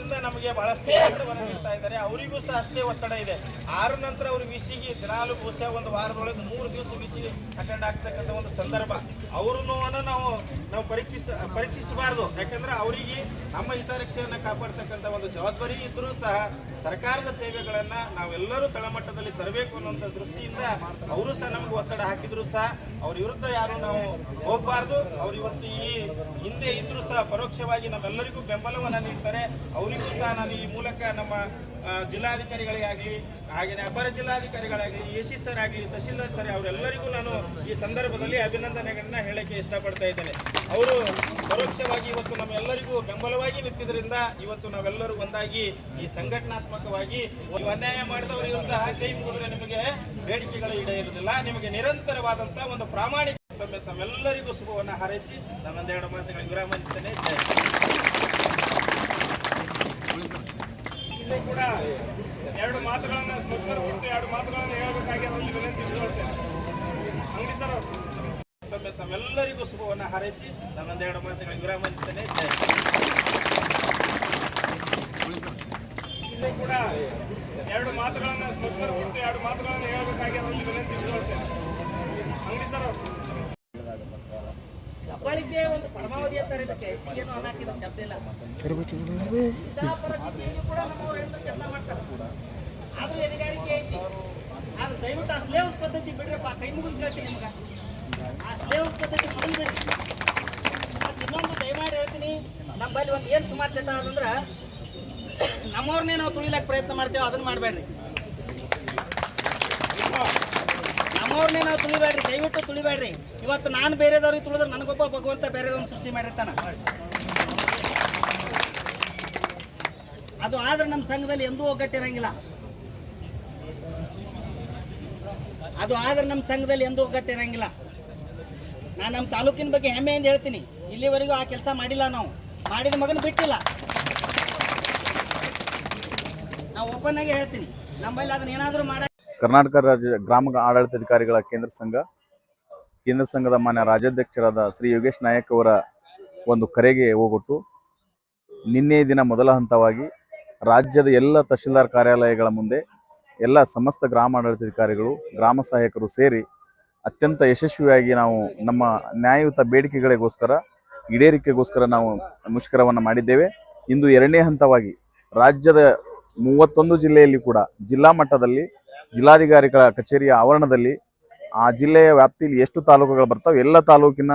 ಇದರಿಂದ ನಮಗೆ ಬಹಳಷ್ಟು ಒತ್ತಡವನ್ನು ನೀಡ್ತಾ ಇದ್ದಾರೆ. ಅವರಿಗೂ ಸಹ ಅಷ್ಟೇ ಒತ್ತಡ ಇದೆ. ಆರು ನಂತರ ಅವರು ವಿಸಿಗೆ, ದಿನಾಲು ಬಹುಶಃ ಒಂದು ವಾರದೊಳಗೆ ಮೂರು ದಿವಸ ಬಿಸಿಗೆ ಅಟೆಂಡ್ ಆಗ್ತಕ್ಕಂಥ ಒಂದು ಸಂದರ್ಭ. ಅವರು ನಾವು ನಾವು ಪರೀಕ್ಷಿಸ, ಪರೀಕ್ಷಿಸಬಾರ್ದು. ಯಾಕಂದ್ರೆ ಅವರಿಗೆ ನಮ್ಮ ಹಿತರಕ್ಷೆಯನ್ನು ಕಾಪಾಡ್ತಕ್ಕಂಥ ಒಂದು ಜವಾಬ್ದಾರಿ ಇದ್ರೂ ಸಹ ಸರ್ಕಾರದ ಸೇವೆಗಳನ್ನ ನಾವೆಲ್ಲರೂ ತಳಮಟ್ಟದಲ್ಲಿ ತರಬೇಕು ಅನ್ನುವಂಥ ದೃಷ್ಟಿಯಿಂದ ಅವರು ಸಹ ನಮಗೆ ಒತ್ತಡ ಹಾಕಿದ್ರು ಸಹ ಅವ್ರ ವಿರುದ್ಧ ಯಾರು ನಾವು ಹೋಗಬಾರ್ದು. ಅವ್ರು ಇವತ್ತು ಈ ಹಿಂದೆ ಇದ್ರೂ ಸಹ ಪರೋಕ್ಷವಾಗಿ ನಮ್ಮೆಲ್ಲರಿಗೂ ಬೆಂಬಲವನ್ನು ನೀಡ್ತಾರೆ. ಅವರಿಗೂ ಸಹ ನಾನು ಈ ಮೂಲಕ ನಮ್ಮ ಜಿಲ್ಲಾಧಿಕಾರಿಗಳಿಗಾಗಲಿ ಹಾಗೆಯೇ ಅಪರ ಜಿಲ್ಲಾಧಿಕಾರಿಗಳಾಗಲಿ ಎ ಸಿ ಸರ್ ಆಗಲಿ ತಹಶೀಲ್ದಾರ್ ಸರ್, ಅವರೆಲ್ಲರಿಗೂ ನಾನು ಈ ಸಂದರ್ಭದಲ್ಲಿ ಅಭಿನಂದನೆಗಳನ್ನ ಹೇಳಕ್ಕೆ ಇಷ್ಟಪಡ್ತಾ ಇದ್ದೇನೆ. ಅವರು ಪರೋಕ್ಷವಾಗಿ ಇವತ್ತು ನಮ್ಮೆಲ್ಲರಿಗೂ ಬೆಂಬಲವಾಗಿ ನಿಂತಿದ್ರಿಂದ ಇವತ್ತು ನಾವೆಲ್ಲರೂ ಒಂದಾಗಿ ಈ ಸಂಘಟನಾತ್ಮಕವಾಗಿ ಅನ್ಯಾಯ ಮಾಡಿದವರ ವಿರುದ್ಧ ಕೈ ಮುಗಿದ್ರೆ ನಿಮಗೆ ಬೇಡಿಕೆಗಳು ಈಡೇರುವುದಿಲ್ಲ. ನಿಮಗೆ ನಿರಂತರವಾದಂತಹ ಒಂದು ಪ್ರಾಮಾಣಿಕ ತಮ್ಮ ತಮ್ಮೆಲ್ಲರಿಗೂ ಶುಭವನ್ನು ಹಾರೈಸಿ ನನ್ನೊಂದೆರಡು ಮಾತುಗಳಿಗೆ ವಿರಾಮ. ಇಲ್ಲಿ ಕೂಡ ಎರಡು ಮಾತುಗಳನ್ನು ಮುಷ್ಕರ ಕುರಿತು ಎರಡು ಮಾತುಗಳನ್ನು ಹೇಳಬೇಕಾಗಿ ಅವರಲ್ಲಿ ವಿನಂತಿಸಿಕೊಳ್ತೇನೆ ಅಂಗಡಿ ಸರ್. ತಮ್ಮ ತಮ್ಮೆಲ್ಲರಿಗೂ ಶುಭವನ್ನು ಹಾರೈಸಿ ನನ್ನೊಂದೆರಡು ಮಾತುಗಳ ವಿರಾಮ ನೀಡ್ತೇನೆ ಜೈ ಹಿಂದ್. ಇಲ್ಲಿ ಕೂಡ ಎರಡು ಮಾತುಗಳನ್ನು ಮುಷ್ಕರ ಕುರಿತು ಎರಡು ಮಾತುಗಳನ್ನು ಹೇಳಬೇಕಾಗಿ ಅವರಲ್ಲಿ ವಿನಂತಿಸಿಕೊಳ್ತೇನೆ ಅಂಗಡಿ ಸರ್ ದಬ್ಬಾಳಿಕೆ ಒಂದು ಪರಮಾವಧಿ ಅಂತಾರೆ. ಇದಕ್ಕೆ ಹೆಚ್ಚಿಗೆ ಏನು ಶಬ್ದ ಇಲ್ಲ. ಕೂಡ ನಮ್ಮವ್ರು ಹೆಣ್ಣು ಕೆಲಸ ಮಾಡ್ತಾರೆ. ಆದ್ರೂ ಎದೆಗಾರಿಕೆ ಐತಿ. ಆದ್ರೆ ದಯವಿಟ್ಟು ಆ ಸ್ಲೇವ್ಸ್ ಪದ್ಧತಿ ಬಿಡ್ರಪ್ಪ. ಕೈ ಮುಗಿದು ಕೇಳ್ತೀನಿ ನಿಮ್ಗೆ. ಆ ಸ್ಲೇವ್ಸ್ ಪದ್ಧತಿ ಮೊದಲು ಮತ್ತೆ ಇನ್ನೊಂದು ದಯಮಾಡಿ ಹೇಳ್ತೀನಿ. ನಮ್ಮಲ್ಲಿ ಒಂದು ಏನು ಸುಮಾರು ಚಟ ಅದಂದ್ರೆ ನಮ್ಮವ್ರನ್ನೇ ನಾವು ತುಳಿಲಕ್ಕೆ ಪ್ರಯತ್ನ ಮಾಡ್ತೇವೆ. ಅದನ್ನ ಮಾಡಬೇಡ್ರಿ. ನಮ್ಮವ್ರನ್ನೇ ನಾವು ತುಳಿಬೇಡ್ರಿ, ದಯವಿಟ್ಟು ತುಳಿಬೇಡ್ರಿ. ಇವತ್ತು ನಾನು ಬೇರೆದವ್ರಿಗೆ ತುಳಿದ್ರೆ ನನಗೊಬ್ಬ ಭಗವಂತ ಬೇರೆದವ್ರನ್ನ ಸೃಷ್ಟಿ ಮಾಡಿರ್ತಾನ. ಅದು ಆದ್ರೆ ನಮ್ಮ ಸಂಘದಲ್ಲಿ ಎಂದೂ ಒಗ್ಗಟ್ಟಿರಂಗಿಲ್ಲ. ಅದು ಆದ್ರೆ ನಮ್ಮ ಸಂಘದಲ್ಲಿ ಎಂದೂ ಒಗ್ಗಟ್ಟಿರಂಗಿಲ್ಲ. ನಾನು ನಮ್ಮ ತಾಲೂಕಿನ ಬಗ್ಗೆ ಹೆಮ್ಮೆಯಿಂದ ಹೇಳ್ತೀನಿ. ಇಲ್ಲಿವರೆಗೂ ಆ ಕೆಲಸ ಮಾಡಿಲ್ಲ ನಾವು. ಮಾಡಿದ ಮಗನ ಬಿಟ್ಟಿಲ್ಲ. ನಾವು ಓಪನ್ ಆಗಿ ಹೇಳ್ತೀನಿ. ನಮ್ಮಲ್ಲಿ ಅದನ್ನ ಏನಾದರೂ ಮಾಡ ಕರ್ನಾಟಕ ರಾಜ್ಯ ಗ್ರಾಮ ಆಡಳಿತಾಧಿಕಾರಿಗಳ ಕೇಂದ್ರ ಸಂಘ, ಕೇಂದ್ರ ಸಂಘದ ಮಾನ್ಯ ರಾಜ್ಯಾಧ್ಯಕ್ಷರಾದ ಶ್ರೀ ಯೋಗೇಶ್ ನಾಯಕ್ ಅವರ ಒಂದು ಕರೆಗೆ ಹೋಗೊಟ್ಟು ನಿನ್ನೆ ದಿನ ಮೊದಲ ಹಂತವಾಗಿ ರಾಜ್ಯದ ಎಲ್ಲ ತಹಶೀಲ್ದಾರ್ ಕಾರ್ಯಾಲಯಗಳ ಮುಂದೆ ಎಲ್ಲ ಸಮಸ್ತ ಗ್ರಾಮ ಆಡಳಿತಾಧಿಕಾರಿಗಳು, ಗ್ರಾಮ ಸಹಾಯಕರು ಸೇರಿ ಅತ್ಯಂತ ಯಶಸ್ವಿಯಾಗಿ ನಾವು ನಮ್ಮ ನ್ಯಾಯಯುತ ಬೇಡಿಕೆಗಳಿಗೋಸ್ಕರ, ಈಡೇರಿಕೆಗೋಸ್ಕರ ನಾವು ಮುಷ್ಕರವನ್ನು ಮಾಡಿದ್ದೇವೆ. ಇಂದು ಎರಡನೇ ಹಂತವಾಗಿ ರಾಜ್ಯದ ಮೂವತ್ತೊಂದು ಜಿಲ್ಲೆಯಲ್ಲಿ ಕೂಡ ಜಿಲ್ಲಾ ಮಟ್ಟದಲ್ಲಿ ಜಿಲ್ಲಾಧಿಕಾರಿಗಳ ಕಚೇರಿಯ ಆವರಣದಲ್ಲಿ ಆ ಜಿಲ್ಲೆಯ ವ್ಯಾಪ್ತಿಯಲ್ಲಿ ಎಷ್ಟು ತಾಲೂಕುಗಳು ಬರ್ತಾವೆ, ಎಲ್ಲ ತಾಲೂಕಿನ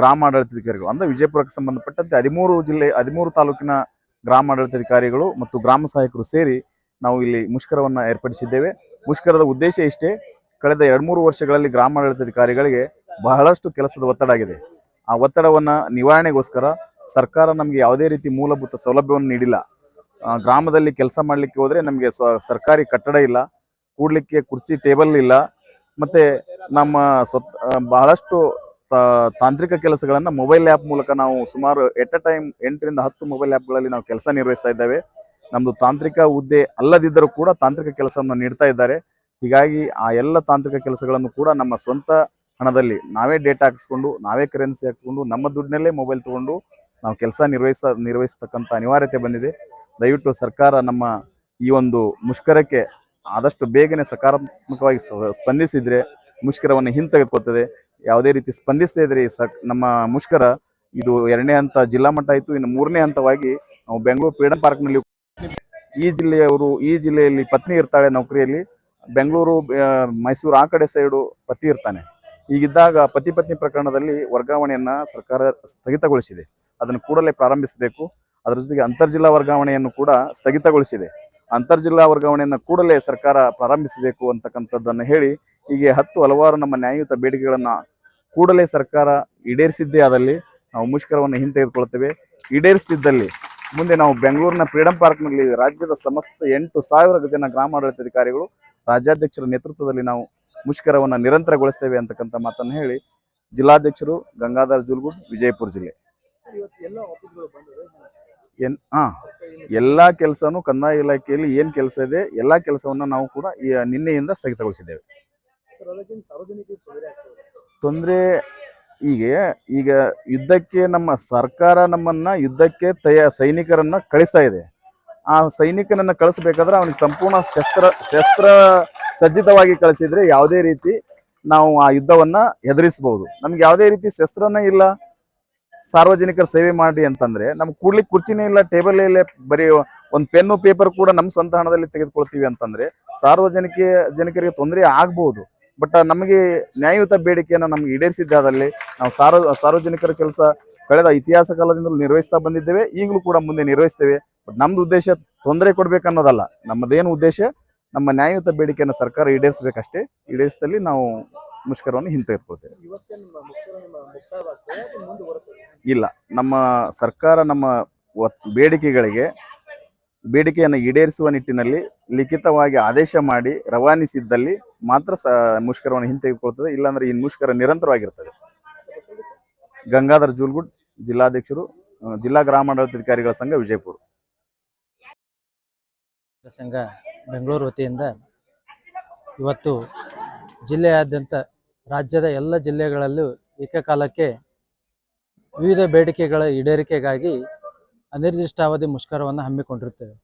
ಗ್ರಾಮ ಆಡಳಿತಾಧಿಕಾರಿಗಳು ಅಂದ್ರೆ ವಿಜಯಪುರಕ್ಕೆ ಸಂಬಂಧಪಟ್ಟಂತೆ ಹದಿಮೂರು ಜಿಲ್ಲೆ, ಹದಿಮೂರು ತಾಲೂಕಿನ ಗ್ರಾಮ ಆಡಳಿತಾಧಿಕಾರಿಗಳು ಮತ್ತು ಗ್ರಾಮ ಸಹಾಯಕರು ಸೇರಿ ನಾವು ಇಲ್ಲಿ ಮುಷ್ಕರವನ್ನು ಏರ್ಪಡಿಸಿದ್ದೇವೆ. ಮುಷ್ಕರದ ಉದ್ದೇಶ ಇಷ್ಟೇ, ಕಳೆದ ಎರಡು ಮೂರು ವರ್ಷಗಳಲ್ಲಿ ಗ್ರಾಮ ಆಡಳಿತಾಧಿಕಾರಿಗಳಿಗೆ ಬಹಳಷ್ಟು ಕೆಲಸದ ಒತ್ತಡ ಆಗಿದೆ. ಆ ಒತ್ತಡವನ್ನು ನಿವಾರಣೆಗೋಸ್ಕರ ಸರ್ಕಾರ ನಮಗೆ ಯಾವುದೇ ರೀತಿ ಮೂಲಭೂತ ಸೌಲಭ್ಯವನ್ನು ನೀಡಿಲ್ಲ. ಗ್ರಾಮದಲ್ಲಿ ಕೆಲಸ ಮಾಡಲಿಕ್ಕೆ ಹೋದರೆ ನಮಗೆ ಸರ್ಕಾರಿ ಕಟ್ಟಡ ಇಲ್ಲ ಕೂಡ್ಲಿಕ್ಕೆ ಕುರ್ಚಿ ಟೇಬಲ್ ಇಲ್ಲ. ಮತ್ತೆ ನಮ್ಮ ಸ್ವತ್ ಬಹಳಷ್ಟು ತಾಂತ್ರಿಕ ಕೆಲಸಗಳನ್ನು ಮೊಬೈಲ್ ಆ್ಯಪ್ ಮೂಲಕ ನಾವು ಸುಮಾರು ಎಟ್ ಅ ಟೈಮ್ ಎಂಟರಿಂದ ಹತ್ತು ಮೊಬೈಲ್ ಆ್ಯಪ್ಗಳಲ್ಲಿ ನಾವು ಕೆಲಸ ನಿರ್ವಹಿಸ್ತಾ ಇದ್ದೇವೆ. ನಮ್ಮದು ತಾಂತ್ರಿಕ ಹುದ್ದೆ ಅಲ್ಲದಿದ್ದರೂ ಕೂಡ ತಾಂತ್ರಿಕ ಕೆಲಸವನ್ನು ನೀಡ್ತಾ ಇದ್ದಾರೆ. ಹೀಗಾಗಿ ಆ ಎಲ್ಲ ತಾಂತ್ರಿಕ ಕೆಲಸಗಳನ್ನು ಕೂಡ ನಮ್ಮ ಸ್ವಂತ ಹಣದಲ್ಲಿ ನಾವೇ ಡೇಟಾ ಹಾಕಿಸ್ಕೊಂಡು, ನಾವೇ ಕರೆನ್ಸಿ ಹಾಕಿಸ್ಕೊಂಡು, ನಮ್ಮ ದುಡ್ಡಿನಲ್ಲೇ ಮೊಬೈಲ್ ತಗೊಂಡು ನಾವು ಕೆಲಸ ನಿರ್ವಹಿಸ, ನಿರ್ವಹಿಸ್ತಕ್ಕಂಥ ಅನಿವಾರ್ಯತೆ ಬಂದಿದೆ. ದಯವಿಟ್ಟು ಸರ್ಕಾರ ನಮ್ಮ ಈ ಒಂದು ಮುಷ್ಕರಕ್ಕೆ ಆದಷ್ಟು ಬೇಗನೆ ಸಕಾರಾತ್ಮಕವಾಗಿ ಸ್ಪಂದಿಸಿದರೆ ಮುಷ್ಕರವನ್ನು ಹಿಂತೆಗೆದುಕೊಳ್ತದೆ. ಯಾವುದೇ ರೀತಿ ಸ್ಪಂದಿಸದೇ ಇದ್ರೆ ನಮ್ಮ ಮುಷ್ಕರ ಇದು ಎರಡನೇ ಹಂತ ಜಿಲ್ಲಾ ಮಟ್ಟ ಆಯಿತು, ಇನ್ನು ಮೂರನೇ ಹಂತವಾಗಿ ನಾವು ಬೆಂಗಳೂರು ಫ್ರೀಡಮ್ ಪಾರ್ಕ್ನಲ್ಲಿ ಈ ಜಿಲ್ಲೆಯವರು ಈ ಜಿಲ್ಲೆಯಲ್ಲಿ ಪತ್ನಿ ಇರ್ತಾಳೆ ನೌಕರಿಯಲ್ಲಿ, ಬೆಂಗಳೂರು ಮೈಸೂರು ಆ ಕಡೆ ಸೈಡು ಪತಿ ಇರ್ತಾನೆ. ಹೀಗಿದ್ದಾಗ ಪತಿ ಪತ್ನಿ ಪ್ರಕರಣದಲ್ಲಿ ವರ್ಗಾವಣೆಯನ್ನು ಸರ್ಕಾರ ಸ್ಥಗಿತಗೊಳಿಸಿದೆ. ಅದನ್ನು ಕೂಡಲೇ ಪ್ರಾರಂಭಿಸಬೇಕು. ಅದರ ಜೊತೆಗೆ ಅಂತರ್ಜಿಲ್ಲಾ ವರ್ಗಾವಣೆಯನ್ನು ಕೂಡ ಸ್ಥಗಿತಗೊಳಿಸಿದೆ. ಅಂತರ್ಜಿಲ್ಲಾ ವರ್ಗಾವಣೆಯನ್ನು ಕೂಡಲೇ ಸರ್ಕಾರ ಪ್ರಾರಂಭಿಸಬೇಕು ಅಂತಕ್ಕಂಥದ್ದನ್ನು ಹೇಳಿ, ಹೀಗೆ ಹತ್ತು ಹಲವಾರು ನಮ್ಮ ನ್ಯಾಯಯುತ ಬೇಡಿಕೆಗಳನ್ನು ಕೂಡಲೇ ಸರ್ಕಾರ ಈಡೇರಿಸಿದ್ದೇ ಆದಲ್ಲಿ ನಾವು ಮುಷ್ಕರವನ್ನು ಹಿಂತೆಗೆದುಕೊಳ್ತೇವೆ. ಈಡೇರಿಸದಿದ್ದಲ್ಲಿ ಮುಂದೆ ನಾವು ಬೆಂಗಳೂರಿನ ಫ್ರೀಡಂ ಪಾರ್ಕ್ನಲ್ಲಿ ರಾಜ್ಯದ ಸಮಸ್ತ ಎಂಟು ಸಾವಿರ ಜನ ಗ್ರಾಮಾಡಳಿತಾಧಿಕಾರಿಗಳು ರಾಜ್ಯಾಧ್ಯಕ್ಷರ ನೇತೃತ್ವದಲ್ಲಿ ನಾವು ಮುಷ್ಕರವನ್ನು ನಿರಂತರಗೊಳಿಸ್ತೇವೆ ಅಂತಕ್ಕಂಥ ಮಾತನ್ನು ಹೇಳಿ, ಜಿಲ್ಲಾಧ್ಯಕ್ಷರು ಗಂಗಾಧರ್ ಜುಲ್ಗುಡ್ ವಿಜಯಪುರ ಜಿಲ್ಲೆ. ಏನ್ ಹಾಂ ಎಲ್ಲ ಕೆಲಸನೂ ಕಂದಾಯ ಇಲಾಖೆಯಲ್ಲಿ ಏನು ಕೆಲಸ ಇದೆ ಎಲ್ಲ ಕೆಲಸವನ್ನ ನಾವು ಕೂಡ ಈ ನಿನ್ನೆಯಿಂದ ಸ್ಥಗಿತಗೊಳಿಸಿದ್ದೇವೆ. ತೊಂದರೆ ಈಗ ಈಗ ಯುದ್ಧಕ್ಕೆ ನಮ್ಮ ಸರ್ಕಾರ ನಮ್ಮನ್ನ ಯುದ್ಧಕ್ಕೆ ತಯ ಸೈನಿಕರನ್ನ ಕಳಿಸ್ತಾ ಇದೆ. ಆ ಸೈನಿಕನನ್ನ ಕಳಿಸ್ಬೇಕಾದ್ರೆ ಅವನಿಗೆ ಸಂಪೂರ್ಣ ಶಸ್ತ್ರ ಶಸ್ತ್ರ ಸಜ್ಜಿತವಾಗಿ ಕಳಿಸಿದ್ರೆ ಯಾವುದೇ ರೀತಿ ನಾವು ಆ ಯುದ್ಧವನ್ನ ಎದುರಿಸಬಹುದು ನಮ್ಗೆ ಯಾವುದೇ ರೀತಿ ಶಸ್ತ್ರನೇ ಇಲ್ಲ. ಸಾರ್ವಜನಿಕರ ಸೇವೆ ಮಾಡಿ ಅಂತಂದ್ರೆ ನಮ್ಗೆ ಕೂಡ್ಲಿಕ್ಕೆ ಕುರ್ಚಿನೇ ಇಲ್ಲ, ಟೇಬಲ್ ಇಲ್ಲ, ಬರೀ ಒಂದು ಪೆನ್ನು, ಪೇಪರ್ ಕೂಡ ನಮ್ಮ ಸ್ವಂತ ಹಣದಲ್ಲಿ ತೆಗೆದುಕೊಳ್ತೀವಿ ಅಂತಂದ್ರೆ ಸಾರ್ವಜನಿಕ ಜನಕರಿಗೆ ತೊಂದರೆ ಆಗ್ಬಹುದು ಬಟ್ ನಮಗೆ ನ್ಯಾಯಯುತ ಬೇಡಿಕೆಯನ್ನು ನಮ್ಗೆ ಈಡೇರಿಸಿದ್ದಾದಲ್ಲಿ ನಾವು ಸಾರ್ವ ಸಾರ್ವಜನಿಕರ ಕೆಲಸ ಕಳೆದ ಇತಿಹಾಸ ಕಾಲದಿಂದಲೂ ನಿರ್ವಹಿಸ್ತಾ ಬಂದಿದ್ದೇವೆ. ಈಗಲೂ ಕೂಡ ಮುಂದೆ ನಿರ್ವಹಿಸ್ತೇವೆ. ಬಟ್ ನಮ್ದು ಉದ್ದೇಶ ತೊಂದರೆ ಕೊಡ್ಬೇಕನ್ನೋದಲ್ಲ. ನಮ್ಮದೇನು ಉದ್ದೇಶ? ನಮ್ಮ ನ್ಯಾಯಯುತ ಬೇಡಿಕೆಯನ್ನು ಸರ್ಕಾರ ಈಡೇರಿಸಬೇಕಷ್ಟೇ. ಈಡೇರಿಸಿದಲ್ಲಿ ನಾವು ಮುಷ್ಕರವನ್ನು ಹಿಂತೆಗೆದುಕೊಳ್ತೇವೆ. ಇಲ್ಲ ನಮ್ಮ ಸರ್ಕಾರ ನಮ್ಮ ಬೇಡಿಕೆಗಳಿಗೆ ಬೇಡಿಕೆಯನ್ನು ಈಡೇರಿಸುವ ನಿಟ್ಟಿನಲ್ಲಿ ಲಿಖಿತವಾಗಿ ಆದೇಶ ಮಾಡಿ ರವಾನಿಸಿದ್ದಲ್ಲಿ ಮಾತ್ರ ಸ ಮುಷ್ಕರವನ್ನು ಹಿಂತೆಗೆದುಕೊಳ್ತದೆ ಇಲ್ಲಾಂದ್ರೆ ಈ ಮುಷ್ಕರ ನಿರಂತರವಾಗಿರ್ತದೆ. ಗಂಗಾಧರ್ ಜೂಲ್ಗುಡ್ ಜಿಲ್ಲಾಧ್ಯಕ್ಷರು ಜಿಲ್ಲಾ ಗ್ರಾಮಾಡಳಿತಾಧಿಕಾರಿಗಳ ಸಂಘ ವಿಜಯಪುರ. ಸಂಘ ಬೆಂಗಳೂರು ವತಿಯಿಂದ ಇವತ್ತು ಜಿಲ್ಲೆಯಾದ್ಯಂತ ರಾಜ್ಯದ ಎಲ್ಲ ಜಿಲ್ಲೆಗಳಲ್ಲೂ ಏಕಕಾಲಕ್ಕೆ ವಿವಿಧ ಬೇಡಿಕೆಗಳ ಈಡೇರಿಕೆಗಾಗಿ ಅನಿರ್ದಿಷ್ಟಾವಧಿ ಮುಷ್ಕರವನ್ನು ಹಮ್ಮಿಕೊಂಡಿರುತ್ತೇವೆ.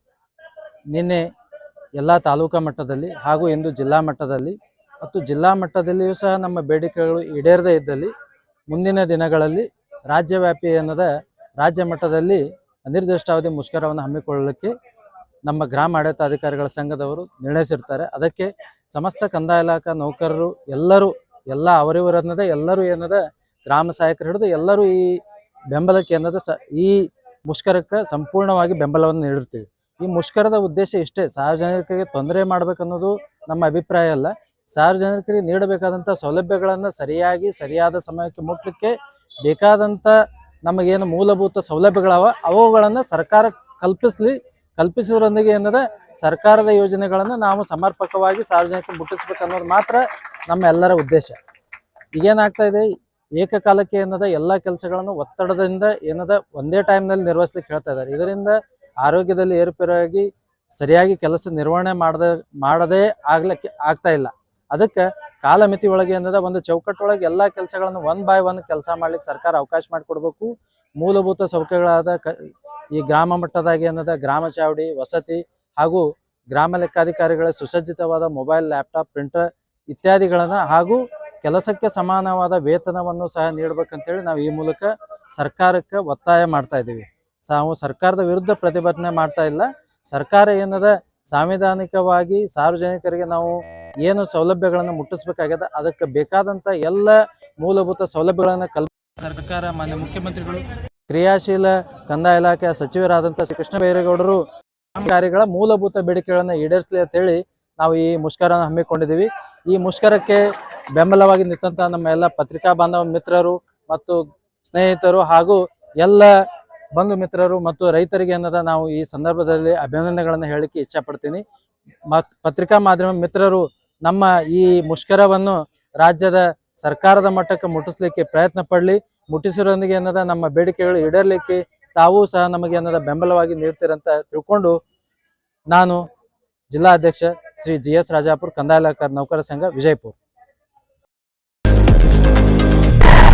ನಿನ್ನೆ ಎಲ್ಲ ತಾಲೂಕಾ ಮಟ್ಟದಲ್ಲಿ ಹಾಗೂ ಇಂದು ಜಿಲ್ಲಾ ಮಟ್ಟದಲ್ಲಿ ಮತ್ತು ಜಿಲ್ಲಾ ಮಟ್ಟದಲ್ಲಿಯೂ ಸಹ ನಮ್ಮ ಬೇಡಿಕೆಗಳು ಈಡೇರದೇ ಇದ್ದಲ್ಲಿ ಮುಂದಿನ ದಿನಗಳಲ್ಲಿ ರಾಜ್ಯವ್ಯಾಪಿ ಅನ್ನದ ರಾಜ್ಯ ಮಟ್ಟದಲ್ಲಿ ಅನಿರ್ದಿಷ್ಟಾವಧಿ ಮುಷ್ಕರವನ್ನು ಹಮ್ಮಿಕೊಳ್ಳಲಿಕ್ಕೆ ನಮ್ಮ ಗ್ರಾಮ ಆಡಳಿತಾಧಿಕಾರಿಗಳ ಸಂಘದವರು ನಿರ್ಣಯಿಸಿರ್ತಾರೆ. ಅದಕ್ಕೆ ಸಮಸ್ತ ಕಂದಾಯ ಇಲಾಖಾ ನೌಕರರು ಎಲ್ಲರೂ, ಎಲ್ಲ ಅವರಿವರನ್ನದ ಎಲ್ಲರೂ ಏನದ, ಗ್ರಾಮ ಸಹಾಯಕರು ಹಿಡಿದು ಎಲ್ಲರೂ ಈ ಬೆಂಬಲಕ್ಕೆ ಏನದ ಈ ಮುಷ್ಕರಕ್ಕೆ ಸಂಪೂರ್ಣವಾಗಿ ಬೆಂಬಲವನ್ನು ನೀಡಿರ್ತೀವಿ. ಈ ಮುಷ್ಕರದ ಉದ್ದೇಶ ಇಷ್ಟೇ. ಸಾರ್ವಜನಿಕರಿಗೆ ತೊಂದರೆ ಮಾಡ್ಬೇಕನ್ನೋದು ನಮ್ಮ ಅಭಿಪ್ರಾಯ ಅಲ್ಲ. ಸಾರ್ವಜನಿಕರಿಗೆ ನೀಡಬೇಕಾದಂಥ ಸೌಲಭ್ಯಗಳನ್ನು ಸರಿಯಾಗಿ, ಸರಿಯಾದ ಸಮಯಕ್ಕೆ ಮುಟ್ಟಲಿಕ್ಕೆ ಬೇಕಾದಂಥ ನಮಗೇನು ಮೂಲಭೂತ ಸೌಲಭ್ಯಗಳವ, ಅವುಗಳನ್ನು ಸರ್ಕಾರ ಕಲ್ಪಿಸ್ಲಿ. ಕಲ್ಪಿಸುವುದರೊಂದಿಗೆ ಏನದ, ಸರ್ಕಾರದ ಯೋಜನೆಗಳನ್ನು ನಾವು ಸಮರ್ಪಕವಾಗಿ ಸಾರ್ವಜನಿಕ ಮುಟ್ಟಿಸ್ಬೇಕು ಅನ್ನೋದು ಮಾತ್ರ ನಮ್ಮ ಎಲ್ಲರ ಉದ್ದೇಶ. ಈಗೇನಾಗ್ತಾ ಇದೆ, ಏಕಕಾಲಕ್ಕೆ ಏನದ, ಎಲ್ಲ ಕೆಲಸಗಳನ್ನು ಒತ್ತಡದಿಂದ ಏನದ, ಒಂದೇ ಟೈಮ್ನಲ್ಲಿ ನಿರ್ವಹಿಸ್ಲಿಕ್ಕೆ ಹೇಳ್ತಾ ಇದ್ದಾರೆ. ಇದರಿಂದ ಆರೋಗ್ಯದಲ್ಲಿ ಏರುಪೇರಾಗಿ ಸರಿಯಾಗಿ ಕೆಲಸ ನಿರ್ವಹಣೆ ಮಾಡದ, ಮಾಡದೇ ಆಗ್ಲಿಕ್ಕೆ ಆಗ್ತಾ ಇಲ್ಲ. ಅದಕ್ಕೆ ಕಾಲಮಿತಿ ಒಳಗೆ ಏನದ, ಒಂದು ಚೌಕಟ್ಟೊಳಗೆ ಎಲ್ಲ ಕೆಲಸಗಳನ್ನು ಒನ್ ಬೈ ಒನ್ ಕೆಲಸ ಮಾಡ್ಲಿಕ್ಕೆ ಸರ್ಕಾರ ಅವಕಾಶ ಮಾಡಿಕೊಡ್ಬೇಕು. ಮೂಲಭೂತ ಸೌಕರ್ಯಗಳಾದ ಈ ಗ್ರಾಮ ಮಟ್ಟದಾಗ ಏನದ ಗ್ರಾಮ ಚಾವಡಿ, ವಸತಿ ಹಾಗೂ ಗ್ರಾಮ ಲೆಕ್ಕಾಧಿಕಾರಿಗಳ ಸುಸಜ್ಜಿತವಾದ ಮೊಬೈಲ್, ಲ್ಯಾಪ್ಟಾಪ್, ಪ್ರಿಂಟರ್ ಇತ್ಯಾದಿಗಳನ್ನು ಹಾಗೂ ಕೆಲಸಕ್ಕೆ ಸಮಾನವಾದ ವೇತನವನ್ನು ಸಹ ನೀಡಬೇಕಂತೇಳಿ ನಾವು ಈ ಮೂಲಕ ಸರ್ಕಾರಕ್ಕೆ ಒತ್ತಾಯ ಮಾಡ್ತಾ ಇದ್ದೀವಿ. ನಾವು ಸರ್ಕಾರದ ವಿರುದ್ಧ ಪ್ರತಿಭಟನೆ ಮಾಡ್ತಾ ಇಲ್ಲ. ಸರ್ಕಾರ ಏನದ ಸಾಂವಿಧಾನಿಕವಾಗಿ ಸಾರ್ವಜನಿಕರಿಗೆ ನಾವು ಏನು ಸೌಲಭ್ಯಗಳನ್ನು ಮುಟ್ಟಿಸ್ಬೇಕಾಗ್ಯದ ಅದಕ್ಕೆ ಬೇಕಾದಂಥ ಎಲ್ಲ ಮೂಲಭೂತ ಸೌಲಭ್ಯಗಳನ್ನು ಕಲ್ಪ ಸರ್ಕಾರ, ಮಾನ್ಯ ಮುಖ್ಯಮಂತ್ರಿಗಳು ಕ್ರಿಯಾಶೀಲ ಕಂದಾಯ ಇಲಾಖೆಯ ಸಚಿವರಾದಂಥ ಶ್ರೀ ಕೃಷ್ಣ ಬೈರೇಗೌಡರು ಕಾಮಗಾರಿಗಳ ಮೂಲಭೂತ ಬೇಡಿಕೆಗಳನ್ನು ಈಡೇರಿಸಲಿ ಅಂತೇಳಿ ನಾವು ಈ ಮುಷ್ಕರನ ಹಮ್ಮಿಕೊಂಡಿದ್ದೀವಿ. ಈ ಮುಷ್ಕರಕ್ಕೆ ಬೆಂಬಲವಾಗಿ ನಿಂತ ನಮ್ಮ ಎಲ್ಲ ಪತ್ರಿಕಾ ಬಾಂಧವ ಮಿತ್ರರು ಮತ್ತು ಸ್ನೇಹಿತರು ಹಾಗೂ ಎಲ್ಲ ಬಂಧು ಮಿತ್ರರು ಮತ್ತು ರೈತರಿಗೆ ಅನ್ನೋದ ನಾವು ಈ ಸಂದರ್ಭದಲ್ಲಿ ಅಭಿನಂದನೆಗಳನ್ನು ಹೇಳಲಿಕ್ಕೆ ಇಚ್ಛೆ ಪಡ್ತೀನಿ. ಮತ್ ಪತ್ರಿಕಾ ಮಾಧ್ಯಮ ಮಿತ್ರರು ನಮ್ಮ ಈ ಮುಷ್ಕರವನ್ನು ರಾಜ್ಯದ ಸರ್ಕಾರದ ಮಟ್ಟಕ್ಕೆ ಮುಟ್ಟಿಸ್ಲಿಕ್ಕೆ ಪ್ರಯತ್ನ ಪಡಲಿ. ಮುಟ್ಟಿಸಿರೋದೊಂದಿಗೆ ಏನದ ನಮ್ಮ ಬೇಡಿಕೆಗಳು ಈಡೇರಲಿಕ್ಕೆ ತಾವೂ ಸಹ ನಮಗೆ ಏನದ ಬೆಂಬಲವಾಗಿ ನೀಡ್ತೀರಂತ ತಿಳ್ಕೊಂಡು ನಾನು ಜಿಲ್ಲಾಧ್ಯಕ್ಷ ಶ್ರೀ ಜಿ ಎಸ್ ರಾಜಾಪುರ್ ಕಂದಾಯ ಇಲಾಖಾ ನೌಕರ ಸಂಘ ವಿಜಯಪುರ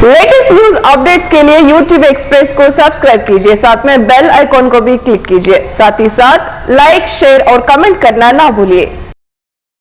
लेटेस्ट न्यूज अपडेट्स के लिए YouTube एक्सप्रेस को सब्सक्राइब कीजिए साथ में बेल आइकॉन को भी क्लिक कीजिए साथ ही साथ लाइक शेयर और कमेंट करना ना भूलिए